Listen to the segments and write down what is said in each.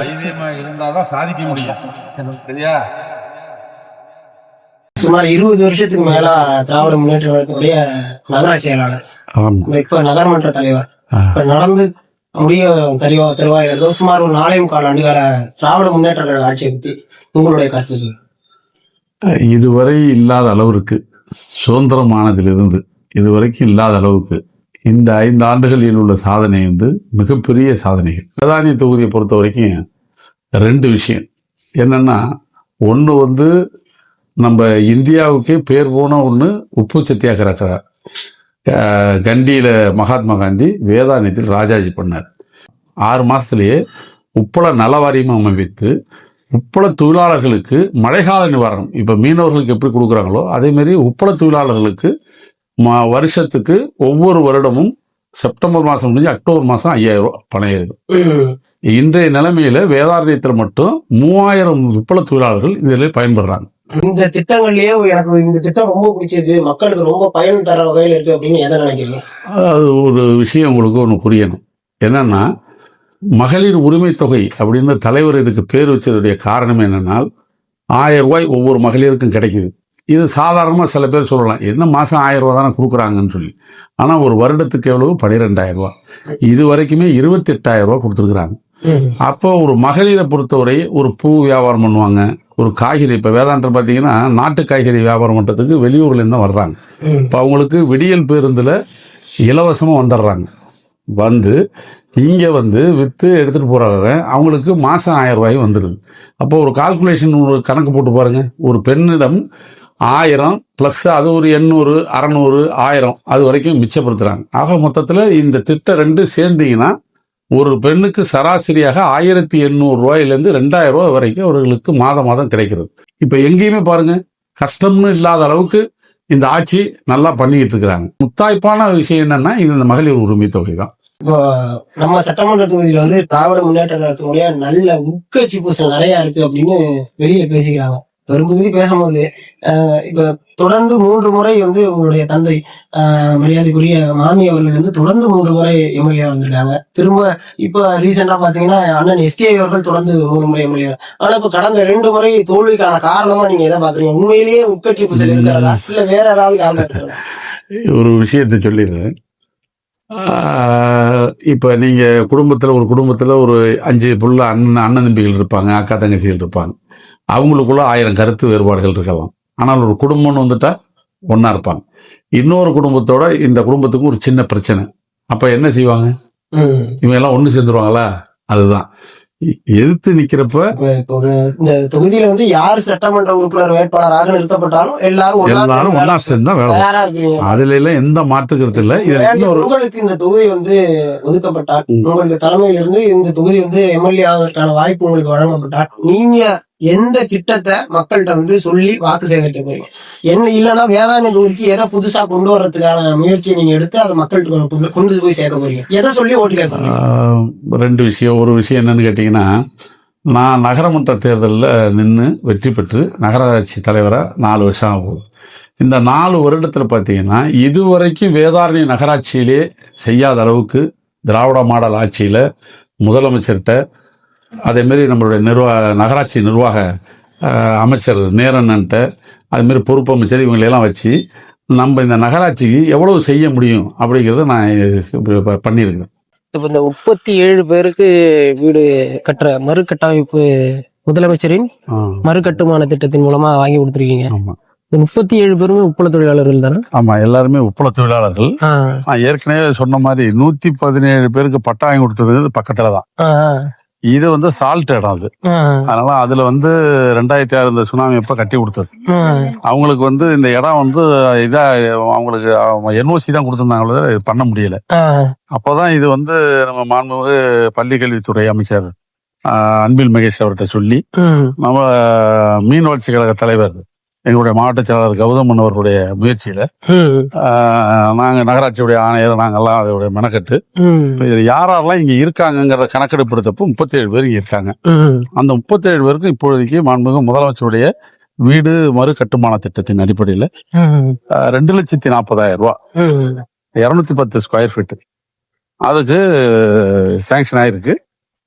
தைரியமா இருந்தாதான் சாதிக்க முடியும். சரியா? சுமார் இருபது வருஷத்துக்கு மேல திராவிட முன்னேற்ற கழகத்துடைய நகராட்சி செயலாளர். இப்ப நகர்மன்ற தலைவர். இப்ப நடந்து முடிய தெளிவா இருக்கும் சுமார் ஒரு நாலே முக்கால் ஆண்டுகால திராவிட முன்னேற்ற கழக ஆட்சியை பத்தி உங்களுடைய கருத்து சொல்லுங்க. இதுவரை இல்லாத அளவிற்கு சுதந்திரமானதிலிருந்து இதுவரைக்கும் இல்லாத அளவுக்கு இந்த ஐந்து ஆண்டுகளில் உள்ள சாதனை வந்து மிகப்பெரிய சாதனைகள். பிரதானிய தொகுதியை பொறுத்த வரைக்கும் ரெண்டு விஷயம். என்னென்னா ஒன்று வந்து நம்ம இந்தியாவுக்கே பேர் போன ஒன்று உப்பு சத்தியாகிரக கண்டியில் மகாத்மா காந்தி வேதாரண்யத்தில் ராஜாஜி பண்ணார். ஆறு மாதத்துலேயே உப்பள நலவாரியம் அமைத்து உப்பள தொழிலாளர்களுக்கு மழைக்கால நிவாரணம் இப்போ மீனவர்களுக்கு எப்படி கொடுக்குறாங்களோ அதேமாரி உப்பள தொழிலாளர்களுக்கு வருஷத்துக்கு ஒவ்வொரு வருடமும் செப்டம்பர் மாசம் முடிஞ்சு அக்டோபர் மாசம் ஐயாயிரம் ரூபாய் பணம் இன்றைய நிலைமையில வேதாரண்யத்தில் மட்டும் மூவாயிரம் உப்பள தொழிலாளர்கள் இதில் பயன்படுறாங்க. இந்த திட்டங்கள்லயே எனக்கு இந்த திட்டம் ரொம்ப பிடிச்சிருக்கு. மக்களுக்கு ரொம்ப பயன் தர வகையில இருக்கு அப்படின்னு எதை நினைக்கிறீங்க? அது ஒரு விஷயம் உங்களுக்கு ஒன்று புரியணும். என்னன்னா மகளிர் உரிமை தொகை அப்படின்னு தலைவர் இதுக்கு பேர் வச்சதுடைய காரணம் என்னன்னா ஆயிரம் ரூபாய் ஒவ்வொரு மகளிருக்கும் கிடைக்குது. இது சாதாரணமாக சில பேர் சொல்லலாம். என்ன மாதம் ஆயிரம் ரூபா தானே கொடுக்குறாங்கன்னு சொல்லி. ஆனால் ஒரு வருடத்துக்கு எவ்வளவு? பன்னிரெண்டாயிரம் ரூபா. இது வரைக்குமே இருபத்தெட்டாயிரம் ரூபா கொடுத்துருக்குறாங்க. அப்போ ஒரு மகளிரை பொறுத்தவரை ஒரு பூ வியாபாரம் பண்ணுவாங்க. ஒரு காய்கறி இப்போ வேதாந்தம் பார்த்தீங்கன்னா நாட்டு காய்கறி வியாபாரம் பண்ணுறதுக்கு வெளியூர்லேருந்து தான் வர்றாங்க. இப்போ அவங்களுக்கு விடியல் பேருந்தில் இலவசமாக வந்துடுறாங்க. வந்து இங்கே வந்து விற்று எடுத்துகிட்டு போகிறாங்க அவங்களுக்கு மாதம் ஆயிரம் ரூபாய் வந்துடுது. அப்போ ஒரு கால்குலேஷன் ஒரு கணக்கு போட்டு பாருங்கள் ஒரு பெண்ணிடம் ஆயிரம் ப்ளஸ் அது ஒரு எண்ணூறு அறநூறு ஆயிரம். அது வரைக்கும் மிச்சப்படுத்துகிறாங்க ஆக மொத்தத்தில் இந்த திட்டம் ரெண்டு சேர்ந்தீங்கன்னா ஒரு பெண்ணுக்கு சராசரியாக ஆயிரத்தி எண்ணூறு ரூபாயிலேருந்து ரெண்டாயிரம் ரூபாய் வரைக்கும் அவர்களுக்கு மாதம் மாதம் கிடைக்கிறது. இப்போ எங்கேயுமே பாருங்க கஷ்டம்னு இல்லாத அளவுக்கு இந்த ஆட்சி நல்லா பண்ணிக்கிட்டு இருக்கிறாங்க. முத்தாய்ப்பான விஷயம் என்னன்னா இது இந்த மகளிர் உரிமை தொகை தான். இப்போ நம்ம சட்டமன்ற தொகுதியில வந்து திராவிட முன்னேற்ற கழகத்தினுடைய நல்ல உட்கட்சி பூசல் நிறைய இருக்கு அப்படின்னு வெளியே பேசிக்கிறாங்க. பெரும்பகுதி பேசும்போது இப்ப தொடர்ந்து மூன்று முறை வந்து உங்களுடைய தந்தை மரியாதைக்குரிய மாமி அவர்கள் வந்து தொடர்ந்து மூன்று முறை எம்எல்ஏ வந்திருக்காங்க திரும்ப இப்ப ரீசெண்டா பாத்தீங்கன்னா அண்ணன் எஸ்கே அவர்கள் தொடர்ந்து மூணு முறை எம்எல்ஏ ஆனா இப்ப கடந்த ரெண்டு முறை தோல்விக்கான காரணமா நீங்க எதை பாக்குறீங்க? உண்மையிலேயே உட்கட்சி பூசல் இருக்கிறதா? இல்ல வேற ஏதாவது காரணம் இருக்கிறதா? ஒரு விஷயத்தை சொல்லிடுறேன். இப்ப நீங்க குடும்பத்துல ஒரு குடும்பத்துல ஒரு அஞ்சு புள்ள அண்ணன் அண்ணன் தம்பிகள் இருப்பாங்க அக்கா தங்கச்சிகள் இருப்பாங்க. அவங்களுக்குள்ள ஆயிரம் கருத்து வேறுபாடுகள் இருக்கலாம். ஆனால் ஒரு குடும்பம்னு வந்துட்டா ஒண்ணா இருப்பாங்க. இன்னொரு குடும்பத்தோட இந்த குடும்பத்துக்கும் ஒரு சின்ன பிரச்சனை. அப்ப என்ன செய்வாங்க? இவங்க எல்லாம் ஒண்ணு சேர்ந்துருவாங்களா? அதுதான். எதிர்த்து நிக்கிறப்ப இந்த தொகுதியில வந்து யார் சட்டமன்ற உறுப்பினர் வேட்பாளராக நிறுத்தப்பட்டாலும் எல்லாரும் எல்லாரும் ஒண்ணா சேர்ந்து வேலை அதுல எல்லாம் எந்த மாற்று கருத்து இல்லை. இதுல உங்களுக்கு இந்த தொகுதி வந்து ஒதுக்கப்பட்டால். உங்களுக்கு தலைமையில இருந்து இந்த தொகுதி வந்து எம்எல்ஏ ஆவதற்கான வாய்ப்பு உங்களுக்கு வழங்கப்பட்டால் நீங்க எந்த திட்டத்தை மக்கள்கிட்ட வந்து சொல்லி வாக்கு சேகரிக்க போறீங்க? என்ன இல்லைன்னா வேதாந்த ஊருக்கு எதை புதுசா கொண்டு வர்றதுக்கான முயற்சியை நீங்க எடுத்து அதை மக்கள்கிட்ட கொண்டு- போய் சேர்க்க போறீங்க? எதை சொல்லி ஓட்டு கேட்க ரெண்டு விஷயம். ஒரு விஷயம் என்னன்னு கேட்டிங்கன்னா நான் நகரமன்ற தேர்தலில் நின்று வெற்றி பெற்று நகராட்சி தலைவராக நாலு வருஷம் ஆகும் இந்த நாலு வருடத்தில் பார்த்தீங்கன்னா இதுவரைக்கும் வேதாரணி நகராட்சியிலே செய்யாத அளவுக்கு திராவிட மாடல் ஆட்சியில் முதலமைச்சர்கிட்ட அதேமாரி நம்மளுடைய நிர்வாக நகராட்சி நிர்வாக அமைச்சர் நேரண்ணன்ட்ட அதுமாரி பொறுப்பு அமைச்சர் இவங்களையெல்லாம் வச்சு நம்ம இந்த நகராட்சிக்கு எவ்வளவு செய்ய முடியும் அப்படிங்கிறத நான் இப்ப பண்ணியிருக்கேன் இப்ப இந்த முப்பத்தி ஏழு பேருக்கு வீடு கட்டுற மறு கட்டமைப்பு முதலமைச்சரின் ஆ, மறு கட்டுமான திட்டத்தின் மூலமா வாங்கி கொடுத்துருக்கீங்க. முப்பத்தி ஏழு பேருமே உப்பள தொழிலாளர்கள் தானே? ஆமா எல்லாருமே உப்பள தொழிலாளர்கள். ஏற்கனவே சொன்ன மாதிரி நூத்தி பதினேழு பேருக்கு பட்டா வாங்கி கொடுத்தது பக்கத்துல தான். இது வந்து சால்ட் இடம் அது. அதனால அதுல வந்து ரெண்டாயிரத்தி ஆறு இந்த சுனாமி எப்ப கட்டி கொடுத்தது. அவங்களுக்கு வந்து இந்த இடம் வந்து இதா அவங்களுக்கு என்ஓசி தான் கொடுத்துருந்தாங்களே பண்ண முடியல. அப்போதான் இது வந்து நம்ம மாண்புமிகு பள்ளி கல்வித்துறை அமைச்சர் அன்பில் மகேஷ் அவர்கிட்ட சொல்லி நம்ம மீன் வளர்ச்சி கழக தலைவர் எங்களுடைய மாவட்ட செயலாளர் கௌதமன் அவர்களுடைய முயற்சியில நாங்க நகராட்சியுடைய ஆணையர் நாங்கெல்லாம் அதோடைய மெனக்கட்டு இதுல யாரெல்லாம் இங்க இருக்காங்கங்கிறத கணக்கெடுப்பு எடுத்தப்போ முப்பத்தேழு பேர் இங்க இருக்காங்க. அந்த முப்பத்தேழு பேருக்கும் இப்பொழுதைக்கு மாண்புமிகு முதலமைச்சருடைய வீடு மறு கட்டுமான திட்டத்தின் அடிப்படையில் ரெண்டு லட்சத்தி நாற்பதாயிரம் ரூபாய் இரநூத்தி பத்து ஸ்கொயர் ஃபீட் அதுக்கு சேங்ஷன் ஆயிருக்கு.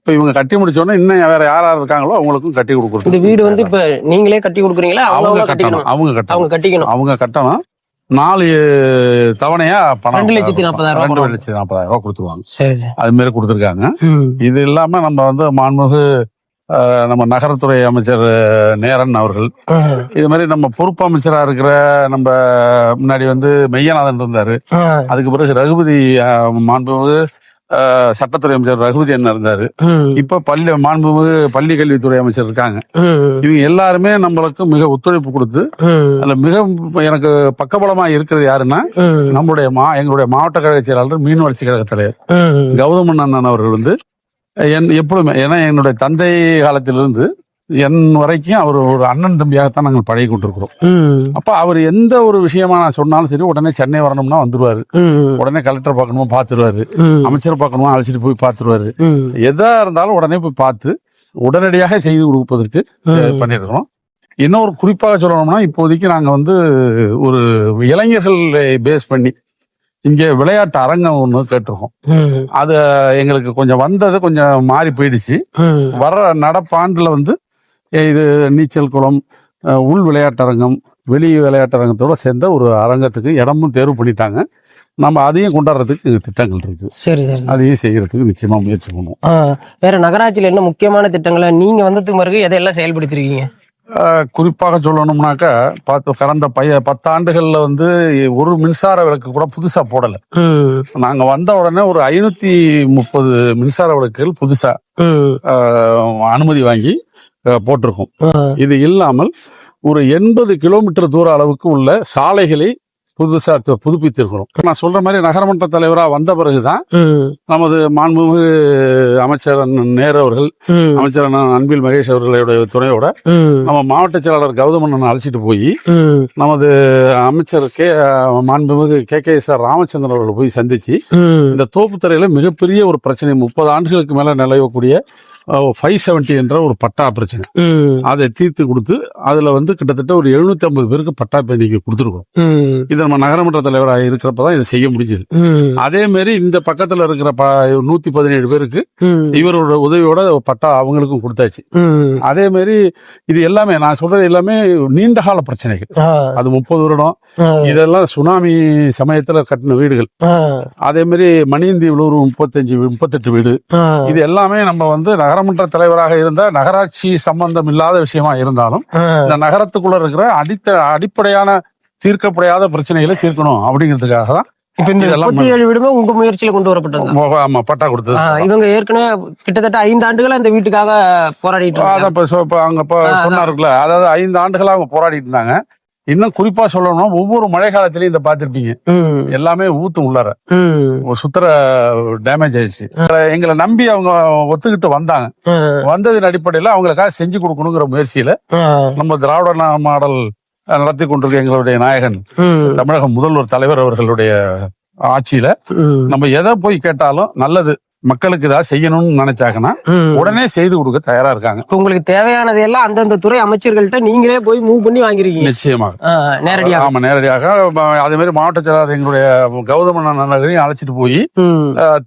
இப்போ இவங்க கட்டி முடிச்சோடனே இன்னும் வேற யார் யார் இருக்காங்களோ அவங்களுக்கும் கட்டி இந்த கொடுக்குறது வீடு வந்து இப்ப நீங்களே கட்டி கொடுக்குறீங்களா? அவங்க கட்டணும் அவங்க கட்டணும். அவங்க கட்டிக்கணும். அவங்க கட்டணும். நாலு தவணையா பணம் ரெண்டு லட்சத்தி நாற்பதாயிரம் ரெண்டு. லட்சத்தி நாற்பதாயிரம் ரூபாய் கொடுத்துருவாங்க. அது மாதிரி கொடுத்துருக்காங்க. இது இல்லாம நம்ம வந்து மாண்புமிகு நம்ம நகரத்துறை அமைச்சர் நேரன் அவர்கள். இது மாதிரி நம்ம பொறுப்பு அமைச்சரா இருக்கிற நம்ம முன்னாடி வந்து மெய்யநாதன் இருந்தாரு. அதுக்கு பிறகு ரகுபதி மாண்புமிகு சட்டத்துறை அமைச்சர் ரகுபதி என்ன இருந்தாரு. இப்ப பள்ளி மாண்புமிகு பள்ளி கல்வித்துறை அமைச்சர் இருக்காங்க. இவங்க எல்லாருமே நம்மளுக்கு மிக ஒத்துழைப்பு கொடுத்து. அதுல மிக எனக்கு பக்கபலமா இருக்கிறது யாருன்னா ம். நம்முடைய மா எங்களுடைய மாவட்ட கழக செயலாளர் மீன் வளர்ச்சி கழக தலைவர். கௌதமன் அண்ணன் அவர்கள் வந்து என் எப்பொழுதுமே ஏன்னா என்னுடைய தந்தை காலத்திலிருந்து என் வரைக்கும் அவர் ஒரு அண்ணன் தம்பியாகத்தான் நாங்கள் பழகி கொண்டிருக்கிறோம். அப்ப அவர் எந்த ஒரு விஷயமா நான் சொன்னாலும் சரி உடனே சென்னை வரணும்னா வந்துருவாரு. உடனே கலெக்டர் பார்க்கணுமா பார்த்துருவாரு ம். அமைச்சர் பார்க்கணுமா அழைச்சிட்டு போய் பார்த்துருவாரு ம். எதா இருந்தாலும் உடனே போய் பார்த்து உடனடியாக செய்து கொடுப்பதற்கு. பண்ணியிருக்கிறோம் இன்னொரு குறிப்பாக சொல்லணும்னா இப்போதைக்கு நாங்க வந்து ஒரு இளைஞர்களை பேஸ் பண்ணி இங்க விளையாட்டு அரங்கம் ஒன்று கேட்டிருக்கோம். அது எங்களுக்கு கொஞ்சம் வந்தது கொஞ்சம் மாறி போயிடுச்சு. வர நடப்பாண்டுல வந்து இது நீச்சல் குளம் உள் விளையாட்டரங்கம் வெளி விளையாட்டரங்கத்தோட சேர்ந்த ஒரு அரங்கத்துக்கு இடமும் தேர்வு பண்ணிட்டாங்க நம்ம அதையும் கொண்டாடுறதுக்கு எங்க திட்டங்கள் இருக்கு சரி சரி அதையும் செய்யறதுக்கு நிச்சயமா முயற்சி பண்ணுவோம். வேற நகராட்சியில என்ன முக்கியமான திட்டங்களை நீங்க வந்ததுக்கு பிறகு எதையெல்லாம் செயல்படுத்திருக்கீங்க குறிப்பாக சொல்லணும்னாக்கா பார்த்து கடந்த பைய பத்தாண்டுகள்ல வந்து ஒரு மின்சார விளக்கு கூட புதுசா போடல ம். நாங்க வந்த உடனே ஒரு ஐநூத்தி முப்பது மின்சார விளக்குகள் புதுசா ம். அஹ், அனுமதி வாங்கி போட்டிருக்கோம். இது இல்லாமல் ஒரு எண்பது கிலோமீட்டர் தூர அளவுக்கு உள்ள சாலைகளை புதுசா து- புதுப்பித்திருக்கிறோம் நான் சொல்ற மாதிரி நகரமன்ற தலைவரா வந்த பிறகுதான். நமது மாண்புமிகு அமைச்சர் நேரு அவர்கள். அமைச்சர் அன்பில் மகேஷ் அவர்களுடைய துணையோட. நம்ம மாவட்ட செயலாளர் கௌதமண்ணன் அழைச்சிட்டு போய். நமது அமைச்சர் கே மாண்புமிகு K K S R Ramachandran அவர்களை போய் சந்திச்சு. இந்த தோப்புத்துறையில மிகப்பெரிய ஒரு பிரச்சனை முப்பது ஆண்டுகளுக்கு மேல நிலவக்கூடிய ஃபைவ் செவன்டி என்ற ஒரு பட்டா பிரச்சனை. அதை தீர்த்து கொடுத்து அதுல வந்து கிட்டத்தட்ட ஒரு எழுநூத்தி ஐம்பது பேருக்கு பட்டா பேணிக்கு கொடுத்துருக்கோம். இது நம்ம நகரமன்ற தலைவராக இருக்கிறப்பதான் இதை செய்ய முடிஞ்சது. அதே மாதிரி இந்த பக்கத்துல இருக்கிற ப நூத்தி பதினேழு பேருக்கு. இவரோட உதவியோட பட்டா அவங்களுக்கும் கொடுத்தாச்சு. அதே மாதிரி இது எல்லாமே நான் சொல்றது எல்லாமே நீண்ட கால பிரச்சனைகள். அது முப்பது வருடம். இதெல்லாம் சுனாமி சமயத்துல கட்டின வீடுகள். அதே மாதிரி மணியந்தீவில் ஒரு முப்பத்தஞ்சு முப்பத்தெட்டு வீடு. இது எல்லாமே நம்ம வந்து நகரமன்ற தலைவராக இருந்த நகராட்சி சம்பந்தம் இல்லாத விஷயமா இருந்தாலும். இந்த நகரத்துக்குள்ள இருக்கிற அடித்த அடிப்படையான தீர்க்கப்படையாத பிரச்சனைகளை தீர்க்கணும் அப்படிங்கிறதுக்காக தான் இப்ப இந்த முப்பத்தி ஏழு வீடுமே உங்க முயற்சியில கொண்டு வரப்பட்டது. ஆமா பட்டா கொடுத்தது. இவங்க ஏற்கனவே கிட்டத்தட்ட ஐந்து ஆண்டுகளா இந்த வீட்டுக்காக போராடிட்டு அதான் இப்ப அங்க. சொன்னாருக்குல்ல அதாவது ஐந்து ஆண்டுகளா அவங்க போராடிட்டு இருந்தாங்க. இன்னும் குறிப்பா சொல்லணும்னா ஒவ்வொரு மழை காலத்திலயும் இதை பார்த்திருப்பீங்க. எல்லாமே ஊத்தும் உள்ளார சுத்தர டேமேஜ் ஆயிடுச்சு எங்களை நம்பி அவங்க ஒத்துக்கிட்டு வந்தாங்க. வந்ததின் அடிப்படையில அவங்களுக்காக செஞ்சு கொடுக்கணுங்கிற முயற்சியில. நம்ம திராவிட மாடல் நடத்தி கொண்டிருக்க எங்களுடைய நாயகன். தமிழக முதல்வர் தலைவர் அவர்களுடைய ஆட்சியில. நம்ம எதை போய் கேட்டாலும் நல்லது மக்களுக்கு ஏதாவது செய்யணும்னு நினைச்சாங்கன்னா. உடனே செய்து கொடுக்க தயாரா இருக்காங்க. உங்களுக்கு தேவையானது எல்லாம் அந்தந்த துறை அமைச்சர்கள்ட்ட நீங்களே போய் மூவ் பண்ணி வாங்கிருக்கீங்க. நிச்சயமாக. ஆ, நேரடியா ஆமா நேரடியாக. அதே மாதிரி மாவட்ட செயலாளர் எங்களுடைய கௌதம நகரையும் அழைச்சிட்டு போய்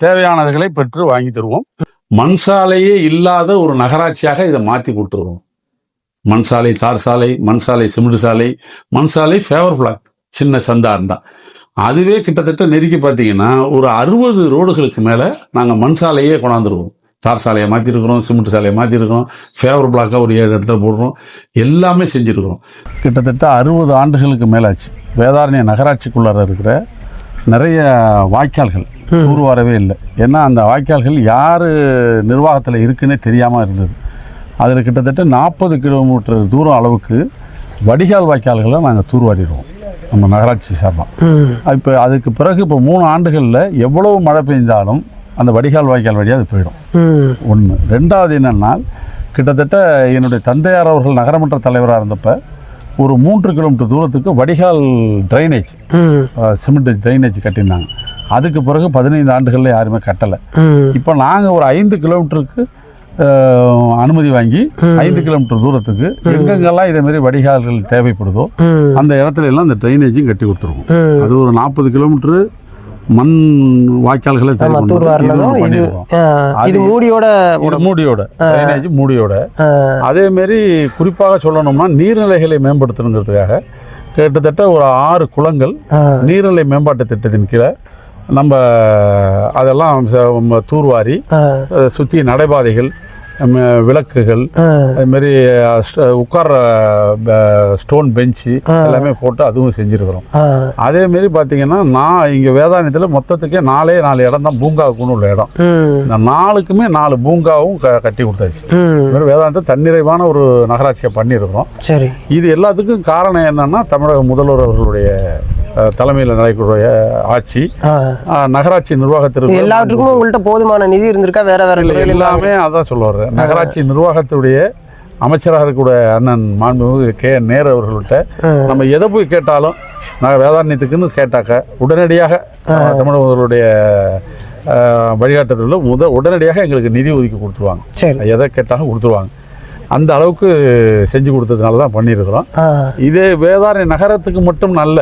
தேவையானதுகளை பெற்று வாங்கி தருவோம். மண் சாலையே இல்லாத ஒரு நகராட்சியாக இதை மாத்தி கொடுத்துருவோம். மண் சாலை தார் சாலை மண் சாலை சிமெண்ட் சாலை மண் சாலை ஃபேவர் பிளாக் சின்ன சந்தா இருந்தா. அதுவே கிட்டத்தட்ட நெருக்கி பார்த்தீங்கன்னா ஒரு அறுபது ரோடுகளுக்கு மேல நாங்க மண் சாலையே கொண்டாந்துருவோம் தார் சாலையை மாற்றிருக்கிறோம் சிமெண்ட் சாலையை மாற்றிருக்கிறோம் ஃபேவர் பிளாக்காக ஒரு ஏழு இடத்துல போடுறோம். எல்லாமே செஞ்சுருக்கிறோம். கிட்டத்தட்ட அறுபது ஆண்டுகளுக்கு மேலாச்சு. வேதாரண்ய நகராட்சிக்குள்ளார இருக்கிற நிறைய வாய்க்கால்கள் தூர்வாரவே இல்லை. ஏன்னா அந்த வாய்க்கால்கள் யார் நிர்வாகத்தில் இருக்குன்னே தெரியாமல் இருந்தது. அதில் கிட்டத்தட்ட நாற்பது கிலோமீட்டர் தூரம் அளவுக்கு வடிகால் வாய்க்கால்களை நாங்கள் தூர்வாரிடுவோம். நம்ம நகராட்சி சார்பாக. இப்போ அதுக்கு பிறகு இப்போ மூணு ஆண்டுகளில் எவ்வளவு மழை பெய்ந்தாலும் அந்த வடிகால் வாய்க்கால் வழியாக அது போயிடும். ஒன்று ரெண்டாவது என்னன்னா கிட்டத்தட்ட என்னுடைய தந்தையார் அவர்கள் நகரமன்ற தலைவராக இருந்தப்ப ஒரு மூன்று கிலோமீட்டர் தூரத்துக்கு வடிகால் ட்ரைனேஜ். சிமெண்ட் ட்ரைனேஜ் கட்டியிருந்தாங்க அதுக்கு பிறகு பதினைந்து ஆண்டுகளில் யாருமே கட்டலை. இப்போ நாங்கள் ஒரு ஐந்து கிலோமீட்டருக்கு அனுமதி வாங்கி ஐந்து கிலோமீட்டர் தூரத்துக்கு எங்கெங்கெல்லாம் இதே மாதிரி வடிகால்கள் தேவைப்படுதோ. அந்த இடத்துல எல்லாம் அந்த ட்ரைனேஜையும் கட்டி கொடுத்துருவோம். அது ஒரு நாற்பது கிலோமீட்டரு மண் வாய்க்கால்களை இது மூடியோட மூடியோட ட்ரைனேஜ் மூடியோட. அதே மாதிரி குறிப்பாக சொல்லணும்னா நீர்நிலைகளை மேம்படுத்தணுங்கிறதுக்காக கிட்டத்தட்ட ஒரு ஆறு குளங்கள் நீர்நிலை மேம்பாட்டு திட்டத்தின் கீழே நம்ம அதெல்லாம் தூர்வாரி சுற்றி நடைபாதைகள் விளக்குகள் அதுமாரி ப- ஸ்டோன் பெஞ்சு எல்லாமே போட்டு அதுவும் செஞ்சுருக்கிறோம். அதேமாரி பார்த்தீங்கன்னா நான் இங்கே வேதாந்தத்தில் மொத்தத்துக்கே நாலே நாலு இடம் தான் பூங்காவுக்குன்னு உள்ள இடம். இந்த நாலுக்குமே நாலு பூங்காவும் க கட்டி கொடுத்தாச்சு. ம், இது மாதிரி வேதாந்த தன்னிறைவான ஒரு நகராட்சியை பண்ணியிருக்கிறோம். சரி. இது எல்லாத்துக்கும் காரணம் என்னன்னா தமிழக முதல்வர் அவர்களுடைய தலைமையில் நடக்கக்கூடிய ஆட்சி. நகராட்சி நிர்வாகத்திற்கு எல்லாத்துக்குமே உங்கள்கிட்ட போதுமான நிதி இருந்திருக்கா? வேற வேற எல்லாமே அதான் சொல்ல வர்றேன் நகராட்சி நிர்வாகத்துடைய அமைச்சராக இருக்கக்கூடிய அண்ணன் மாண்புமிகு கே நேரு அவர்கள்ட்ட நம்ம எதை போய் கேட்டாலும் நான் வேதாரண்யத்துக்குன்னு கேட்டாக்க உடனடியாக அஹ், வழிகாட்டுதலில் முத உடனடியாக எங்களுக்கு நிதி ஒதுக்கி கொடுத்துருவாங்க. எதை கேட்டாலும் கொடுத்துருவாங்க. அந்த அளவுக்கு செஞ்சு கொடுத்ததுனால தான் பண்ணியிருக்கிறோம். இதே வேதாரண்ய நகரத்துக்கு மட்டும் நல்ல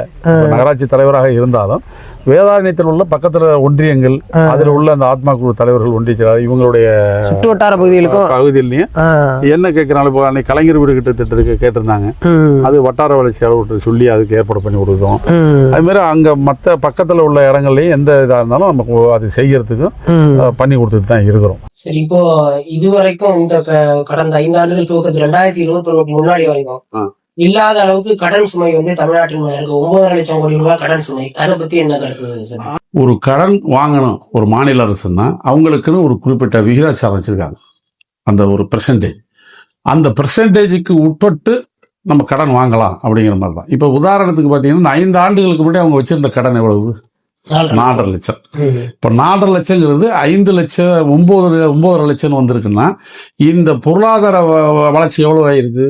நகராட்சி தலைவராக இருந்தாலும் வேதாரண்யத்தில் உள்ள பக்கத்தில் ஒன்றியங்கள் அதில் உள்ள அந்த ஆத்மா குழு தலைவர்கள் ஒன்றிய இவங்களுடைய சுற்று வட்டார பகுதிகளுக்கும் பகுதியிலையும் என்ன கேட்குறாங்க இப்போ அன்னைக்கு கலைஞர் வீடு கிட்ட திட்டத்துக்கு கேட்டிருந்தாங்க. அது வட்டார வளர்ச்சி அளவு சொல்லி அதுக்கு ஏற்பாடு பண்ணி கொடுத்தோம். அதுமாரி அங்கே மற்ற பக்கத்தில் உள்ள இடங்கள்லையும் எந்த இதாக இருந்தாலும் நமக்கு அது செய்யறதுக்கும் பண்ணி கொடுத்துட்டு தான் இருக்கிறோம். சரி இப்போ இதுவரைக்கும் இந்த கடந்த ஐந்து ஆண்டுகள் துவக்கத்தில் ரெண்டாயிரத்தி இருபத்தி முன்னாடி வரைக்கும். இல்லாத அளவுக்கு கடன் சுமை வந்து தமிழ்நாட்டின் மேல இருக்கு. ஒன்பதரை லட்சம் கோடி ரூபாய் கடன் சுமை. அதை பத்தி என்ன கருத்து ஒரு கடன் வாங்கணும் ஒரு மாநில அரசுன்னா அவங்களுக்குன்னு ஒரு குறிப்பிட்ட விகிதாச்சாரம் வச்சிருக்காங்க. அந்த ஒரு பெர்சன்டேஜ் அந்த பெர்சன்டேஜுக்கு உட்பட்டு நம்ம கடன் வாங்கலாம் அப்படிங்கிற மாதிரி தான் இப்போ உதாரணத்துக்கு பார்த்தீங்கன்னா ஐந்து ஆண்டுகளுக்கு முன்னாடி அவங்க வச்சிருந்த கடன் எவ்வளவு? நாலரை லட்சம். இப்போ நாலரை லட்சங்கிறது ஐந்து லட்சம் ஒம்பது ஒம்பதரை லட்சம் வந்திருக்குன்னா இந்த பொருளாதார வளர்ச்சி எவ்வளவு ஆயிருக்கு.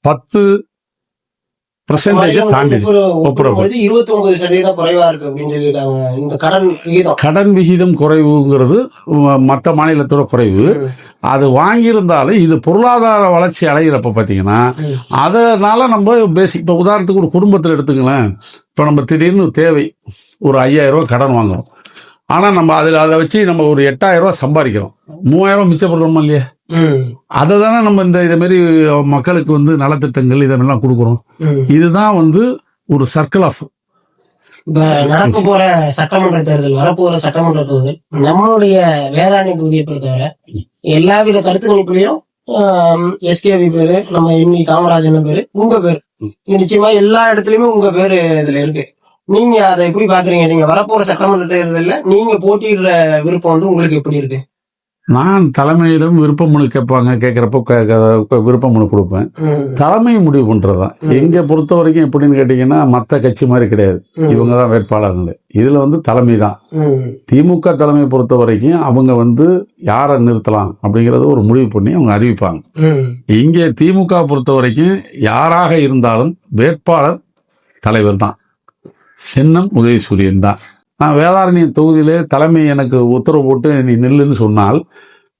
பத்து கடன் விகிதம். கடன் விகிதம் குறைவுங்கிறது மற்ற மாநிலத்தோட குறைவு. அது வாங்கியிருந்தாலும் இது பொருளாதார வளர்ச்சி அடைகிறப்ப பார்த்தீங்கன்னா. அதனால நம்ம பேசிக் இப்போ உதாரணத்துக்கு ஒரு குடும்பத்தில் எடுத்துங்களேன். இப்போ நம்ம திடீர்னு தேவை. ஒரு ஐயாயிரம் ரூபாய் கடன் வாங்குறோம். ஆனால் நம்ம அதில் அதை வச்சு நம்ம ஒரு எட்டாயிரம் ரூபாய் சம்பாதிக்கிறோம். மூவாயிரம் மிச்சப்படுறோமா இல்லையா? அதை தானே நம்ம இந்த இதை மாதிரி மக்களுக்கு வந்து நலத்திட்டங்கள் இதெல்லாம் கொடுக்குறோம். இதுதான் வந்து ஒரு சர்க்கிள் ஆஃப் நடக்க போற சட்டமன்ற தேர்தல் வரப்போற சட்டமன்ற தேர்தல் நம்மளுடைய வேதாரணி தொகுதியை பொறுத்தவரை எல்லாவித கருத்து கணிப்புலையும் எஸ்கேவி பேரு நம்ம எம்இ காமராஜன் பேரு உங்க பேரு. இது நிச்சயமா எல்லா இடத்துலயுமே உங்க பேரு இதுல இருக்கு. நீங்க அதை எப்படி பாக்குறீங்க? நீங்க வரப்போற சட்டமன்ற தேர்தல்ல நீங்க போட்டியிடுற விருப்பம் வந்து உங்களுக்கு எப்படி இருக்கு? நான் தலைமையிடம் விருப்ப மனு கேட்பாங்க கேட்குறப்ப விருப்ப மனு கொடுப்பேன். தலைமை முடிவு பண்றது தான் எங்க பொறுத்த வரைக்கும் எப்படின்னு கேட்டீங்கன்னா மற்ற கட்சி மாதிரி கிடையாது. இவங்க தான் வேட்பாளர்கள். இதுல வந்து தலைமை தான் திமுக தலைமை பொறுத்த வரைக்கும் அவங்க வந்து யாரை நிறுத்தலாம் அப்படிங்கறத ஒரு முடிவு பண்ணி அவங்க அறிவிப்பாங்க. இங்கே திமுக பொறுத்த வரைக்கும் யாராக இருந்தாலும் வேட்பாளர் தலைவர் தான் சின்னம் உதயசூரியன் தான். நான் வேதாரண்யம் தொகுதியிலே தலைமை எனக்கு உத்தரவு போட்டு நீ நில்லுன்னு சொன்னால்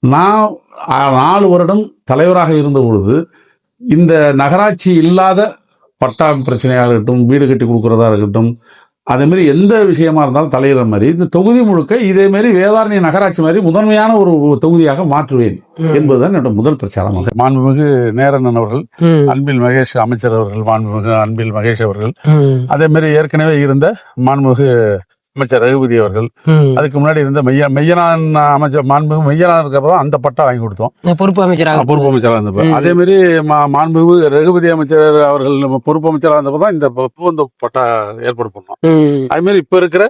நான் நாலு வருடம் தலைவராக இருந்த பொழுது இந்த நகராட்சி இல்லாத பட்டா பிரச்சனையாக இருக்கட்டும் வீடு கட்டி கொடுக்குறதா இருக்கட்டும் அதே மாதிரி எந்த விஷயமா இருந்தாலும் தலையிற மாதிரி இந்த தொகுதி முழுக்க இதே மாதிரி வேதாரண்ய நகராட்சி மாதிரி முதன்மையான ஒரு தொகுதியாக மாற்றுவேன் என்பதுதான் என்னோட முதல் பிரச்சாரமாக மாண்புமிகு நேரண்ணன் அவர்கள் அன்பில் மகேஷ் அமைச்சர் அவர்கள் மாண்புமிகு அன்பில் மகேஷ் அவர்கள். அதே மாதிரி ஏற்கனவே இருந்த மாண்புமிகு அமைச்சர் ரகுபதி அவர்கள். அதுக்கு முன்னாடி இருந்த மெய்ய மெய்யனான் அமைச்சர் மாண்புமிகு மெய்யனான் இருக்கிறப்ப தான் அந்த பட்டா வாங்கி கொடுத்தோம் பொறுப்பு அமைச்சராக பொறுப்பு அமைச்சராக இருந்தப்ப. அதே மாதிரி மாண்புமிகு ரகுபதி அமைச்சர் அவர்கள் பொறுப்பு அமைச்சராக இருந்தப்ப தான் இந்த பூந்த பட்டா ஏற்பாடு பண்ணோம் அதே மாதிரி இப்ப இருக்கிற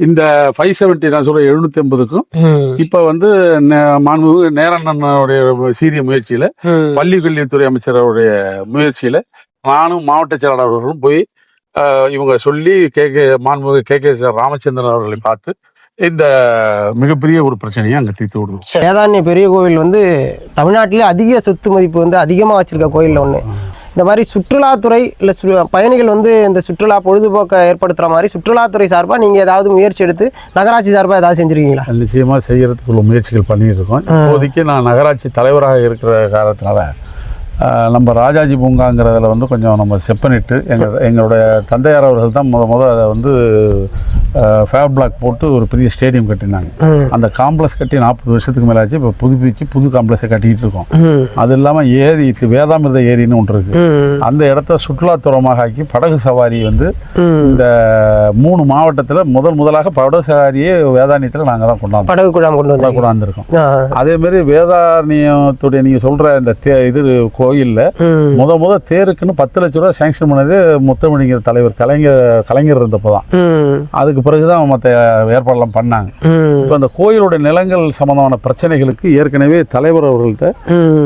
இந்த ஃபைவ் செவன்ட்டி நான் சொல்ற எழுநூத்தி ஐம்பதுக்கும் இப்ப வந்து மாண்புமிகு நேரண்ணனுடைய சீரிய முயற்சியில. பள்ளி கல்வித்துறை அமைச்சருடைய முயற்சியில நானும் மாவட்ட செயலாளர் அவர்களும் போய் இவங்க சொல்லி கே கே மாண்புமிகு கே கே சார் ராமச்சந்திரன் அவர்களை பார்த்து இந்த மிகப்பெரிய ஒரு பிரச்சனையை அங்க தீர்த்து விடுவோம் வேதாரண்ய பெரிய கோவில் வந்து தமிழ்நாட்டிலே அதிக சொத்து மதிப்பு வந்து அதிகமாக வச்சிருக்க கோயிலில் ஒன்று இந்த மாதிரி சுற்றுலாத்துறை இல்லை சு பயணிகள் வந்து இந்த சுற்றுலா பொழுதுபோக்கை ஏற்படுத்துகிற மாதிரி சுற்றுலாத்துறை சார்பாக நீங்கள் ஏதாவது முயற்சி எடுத்து நகராட்சி சார்பாக ஏதாவது செஞ்சுருக்கீங்களா? நிச்சயமா செய்யறதுக்குள்ள முயற்சிகள் பண்ணிட்டு இருக்கோம் இப்போதைக்கு நான் நகராட்சி தலைவராக இருக்கிற காரணத்தினால அஹ், நம்ம ராஜாஜி பூங்காங்கிறதுல வந்து கொஞ்சம் நம்ம செப்பனிட்டு எங்கள் எங்களுடைய தந்தையார் அவர்கள் தான் முத முத அதை வந்து ஃபேர் பிளாக் போட்டு ஒரு பெரிய ஸ்டேடியம் கட்டினாங்க. அந்த காம்ப்ளெக்ஸ் கட்டி நாற்பது வருஷத்துக்கு மேலே ஆச்சு இப்போ புதுப்பிச்சு புது காம்ப்ளெக்ஸை கட்டிக்கிட்டு இருக்கோம். அது இல்லாமல் ஏரி வேதாமிர்த ஏரின்னு ஒன்று இருக்குது. அந்த இடத்த சுற்றுலாத்துறமாக ஆக்கி படகு சவாரி வந்து. இந்த மூணு மாவட்டத்தில் முதல் முதலாக படகு சவாரியே வேதாரண்யத்தில் நாங்கள் தான் கொண்டாந்தோம் படகு குழாம் கொண்டு கொண்டாந்துருக்கோம் ஆ. அதே மாதிரி வேதாரண்யத்துடைய நீங்கள் சொல்கிற இந்த தே இது கோயிலில். முத முத தேருக்குன்னு பத்து லட்ச ரூபா சேங்ஷன் பண்ணது முத்தமிழிங்கிற தலைவர் கலைஞர் கலைஞர் இருந்தப்போ தான். அதுக்கு பிறகு தான் மற்ற ஏற்பாடெல்லாம் பண்ணாங்க. இப்போ அந்த கோயிலுடைய நிலங்கள் சம்பந்தமான பிரச்சனைகளுக்கு ஏற்கனவே தலைவர் அவர்கள்ட்ட.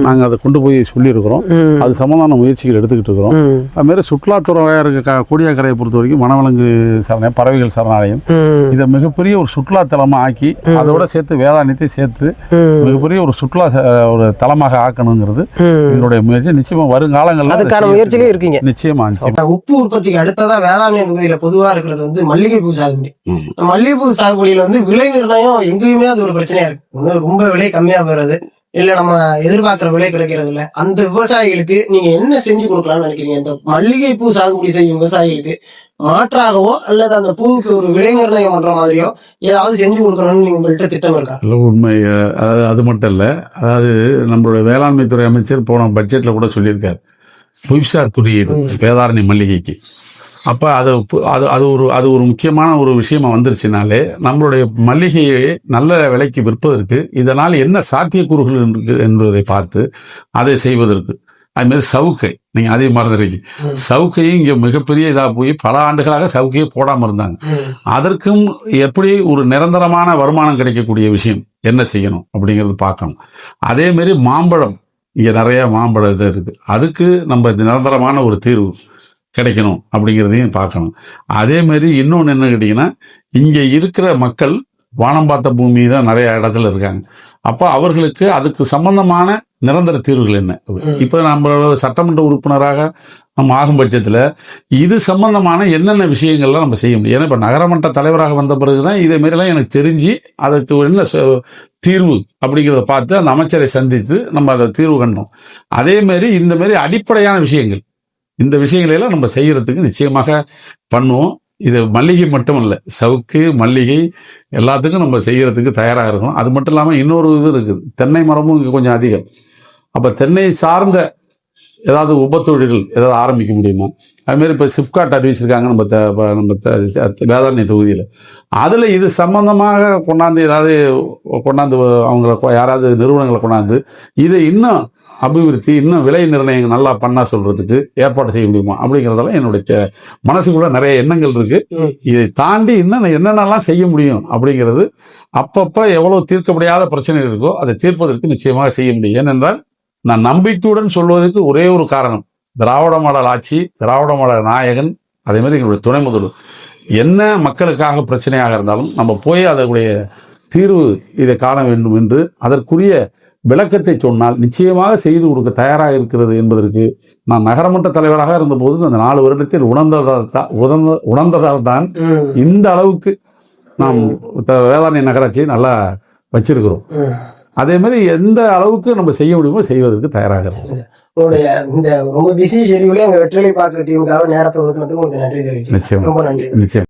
நாங்கள் அதை கொண்டு போய் சொல்லியிருக்கிறோம். அது சம்பந்தமான முயற்சிகள் எடுத்துக்கிட்டு இருக்கிறோம். அதுமாரி சுற்றுலாத்துறையாக இருக்க க- கோடியாக்கரையை பொறுத்த வரைக்கும் வனவிலங்கு சரணாலயம் பறவைகள் சரணாலயம். இதை மிகப்பெரிய ஒரு சுற்றுலாத்தலமாக ஆக்கி அதோட சேர்த்து வேதாண்யத்தை சேர்த்து. மிகப்பெரிய ஒரு சுற்றுலா ஒரு தலமாக ஆக்கணுங்கிறது. எங்களுடைய முயற்சி நிச்சயமா வருங்காலங்களில் அதை அதுக்கான முயற்சியிலே இருக்கீங்க நிச்சயமா உப்பு உற்பத்திக்கு அடுத்ததா வேதாரண்ய பகுதியில பொதுவா இருக்கிறது வந்து மல்லிகைப்பூ சாகுபடி மல்லிகைப்பூ சாகுபடியில வந்து விலை நிர்ணயம் எங்கேயுமே அது ஒரு பிரச்சனையா இருக்கு. ஒண்ணு ரொம்ப விலை கம்மியா போறது. இல்ல நம்ம எதிர்பார்க்கிற விலை கிடைக்கிறது இல்ல. அந்த விவசாயிகளுக்கு நீங்க என்ன செஞ்சு கொடுக்கலாம்னு நினைக்கிறீங்க? இந்த மல்லிகைப்பூ சாகுபடி செய்யும் விவசாயிகளுக்கு மாற்றாகவோ அல்லது அந்த பூவுக்கு ஒரு விலை நிர்ணயம் பண்ற மாதிரியோ ஏதாவது செஞ்சு கொடுக்கணும்னு நீங்க உங்கள்கிட்ட திட்டம் இருக்கா? இல்ல, உண்மை அதாவது அது மட்டும் இல்லை. அதாவது நம்மளுடைய வேளாண்மை துறை அமைச்சர் போன பட்ஜெட்டில் கூட சொல்லியிருக்காரு. புவிசார் குறியீடு வேதாரணி மல்லிகைக்கு. அப்போ அது அது அது ஒரு அது ஒரு முக்கியமான ஒரு விஷயமா வந்துருச்சுனாலே நம்மளுடைய மல்லிகையை நல்ல விலைக்கு விற்பதற்கு இதனால் என்ன சாத்தியக்கூறுகள் என்பதை பார்த்து அதை செய்வதற்கு. அதுமாரி சவுக்கை. நீங்கள் அதே மறந்துடுறீங்க. சவுக்கையும் இங்கே மிகப்பெரிய இதாக போய் பல ஆண்டுகளாக சவுக்கையே போடாமல் இருந்தாங்க. அதற்கும் எப்படி ஒரு நிரந்தரமான வருமானம் கிடைக்கக்கூடிய விஷயம் என்ன செய்யணும் அப்படிங்கிறது பார்க்கணும். அதே மாதிரி மாம்பழம். இங்கே நிறைய மாம்பழம் இது இருக்குது அதுக்கு நம்ம நிரந்தரமான ஒரு தீர்வு. கிடைக்கணும் அப்படிங்கிறதையும் பார்க்கணும். அதே மாதிரி இன்னொன்று என்ன கேட்டிங்கன்னா இங்கே இருக்கிற மக்கள் வானம் பார்த்த பூமி தான் நிறைய இடத்துல இருக்காங்க. அப்போ அவர்களுக்கு அதுக்கு சம்பந்தமான நிரந்தர தீர்வுகள் என்ன? இப்போ நம்ம சட்டமன்ற உறுப்பினராக நம்ம ஆகும் பட்சத்தில் இது சம்பந்தமான என்னென்ன விஷயங்கள்லாம் நம்ம செய்ய முடியும்? ஏன்னா இப்போ நகரமன்ற தலைவராக வந்த பிறகு தான் இதே மாதிரிலாம் எனக்கு தெரிஞ்சு அதுக்கு என்ன தீர்வு அப்படிங்கிறத பார்த்து அந்த அமைச்சரை சந்தித்து நம்ம அதை தீர்வு கண்டோம். அதே மாதிரி இந்த மாதிரி அடிப்படையான விஷயங்கள். இந்த விஷயங்களெல்லாம் நம்ம செய்கிறதுக்கு நிச்சயமாக பண்ணுவோம். இது மல்லிகை மட்டும் இல்லை சவுக்கு மல்லிகை எல்லாத்துக்கும் நம்ம செய்கிறதுக்கு தயாராக இருக்கணும் அது மட்டும் இல்லாமல் இன்னொரு இது இருக்குது தென்னை மரமும் இங்கே கொஞ்சம் அதிகம். அப்போ தென்னை சார்ந்த ஏதாவது உபத்தொழில்கள் ஏதாவது ஆரம்பிக்க முடியுமா? அதுமாரி இப்போ சிப்காட் அறிவிச்சிருக்காங்க நம்ம த நம்ம த- தொகுதியில். அதில் இது சம்பந்தமாக கொண்டாந்து ஏதாவது கொண்டாந்து அவங்கள யாராவது நிறுவனங்களை கொண்டாந்து இதை இன்னும் அபிவிருத்தி இன்னும் விலை நிர்ணயம் நல்லா பண்ண சொல்றதுக்கு ஏற்பாடு செய்ய முடியுமா? அப்படிங்கிறதெல்லாம் என்னுடைய மனசுக்குள்ள நிறைய எண்ணங்கள் இருக்கு. இதை தாண்டி இன்னும் என்னென்னலாம் செய்ய முடியும் அப்படிங்கிறது அப்பப்போ எவ்வளவு தீர்க்க முடியாத பிரச்சனை இருக்கோ அதை தீர்ப்பதற்கு நிச்சயமாக செய்ய முடியும். ஏனென்றால் நான் நம்பிக்கையுடன் சொல்வதற்கு ஒரே ஒரு காரணம். திராவிட மாடல் ஆட்சி திராவிட மாடல் நாயகன் அதே மாதிரி எங்களுடைய துணை முதல்வர். என்ன மக்களுக்காக பிரச்சனையாக இருந்தாலும் நம்ம போய் அதனுடைய தீர்வு இதை காண வேண்டும் என்று அதற்குரிய விளக்கத்தை சொன்னால் நிச்சயமாக செய்து கொடுக்க தயாராக இருக்கிறது என்பதற்கு நான் நகரமன்ற தலைவராக இருந்தபோது அந்த நாலு வருடத்தில் உணர்ந்ததால் தான் உணர்ந்த உணர்ந்ததால் தான். இந்த அளவுக்கு நாம் வேதாரண்ய நகராட்சியை நல்லா வச்சிருக்கிறோம். அதே மாதிரி எந்த அளவுக்கு நம்ம செய்ய முடியுமோ செய்வதற்கு தயாராக இருக்கோம் உங்களுடைய இந்த ரொம்ப பிஸி ஷெடியூலே எங்க வெற்றிலை பார்க்க டீமுக்காக நேரத்தை ஒதுக்கினதுக்கு உங்களுக்கு நன்றி நிச்சயம். ரொம்ப நன்றி. நிச்சயம்.